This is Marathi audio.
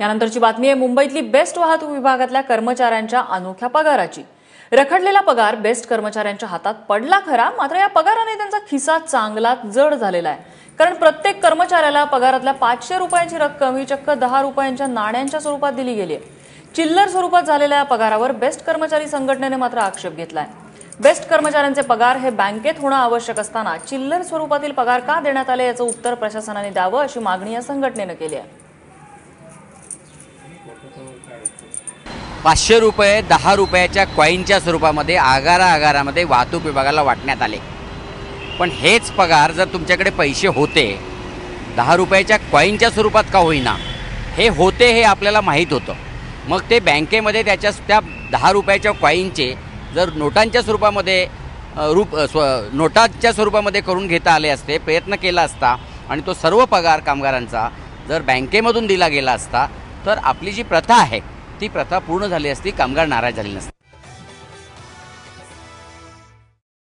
यानंतरची बातमी आहे मुंबईतली बेस्ट वाहतूक विभागातल्या कर्मचाऱ्यांच्या अनोख्या पगाराची. रखडलेला पगार बेस्ट कर्मचाऱ्यांच्या हातात पडला खरा मात्र या पगाराने त्यांचा खिसा चांगलाच जड झालेला आहे. कारण प्रत्येक कर्मचाऱ्याला पगारातल्या पाचशे रुपयांची रक्कम ही चक्क दहा रुपयांच्या नाण्यांच्या स्वरूपात दिली गेली आहे. चिल्लर स्वरूपात झालेल्या या पगारावर बेस्ट कर्मचारी संघटनेने मात्र आक्षेप घेतलाय बेस्ट कर्मचाऱ्यांचे पगार हे बँकेत होणं आवश्यक असताना चिल्लर स्वरूपातील पगार का देण्यात आले याचं उत्तर प्रशासनाने द्यावं अशी मागणी या संघटनेनं केली आहे. पाचशे रुपये दहा रुपयाच्या कॉईनच्या स्वरूपामध्ये आगारा आगारामध्ये वाहतूक विभागाला वाटण्यात आले. पण हेच पगार जर तुमच्याकडे पैसे होते दहा रुपयाच्या कॉईनच्या स्वरूपात का होईना? हे होते हे आपल्याला माहीत होतं. मग ते बँकेमध्ये त्याच्या त्या दहा रुपयाच्या कॉईनचे जर नोटांच्या स्वरूपामध्ये रूप स्व नोटांच्या स्वरूपामध्ये करून घेता आले असते प्रयत्न केला असता आणि तो सर्व पगार कामगारांचा जर बँकेमधून दिला गेला असता तर आपली जी प्रथा आहे ती प्रथा पूर्ण झाली असती कामगार नाराज झाले नसते.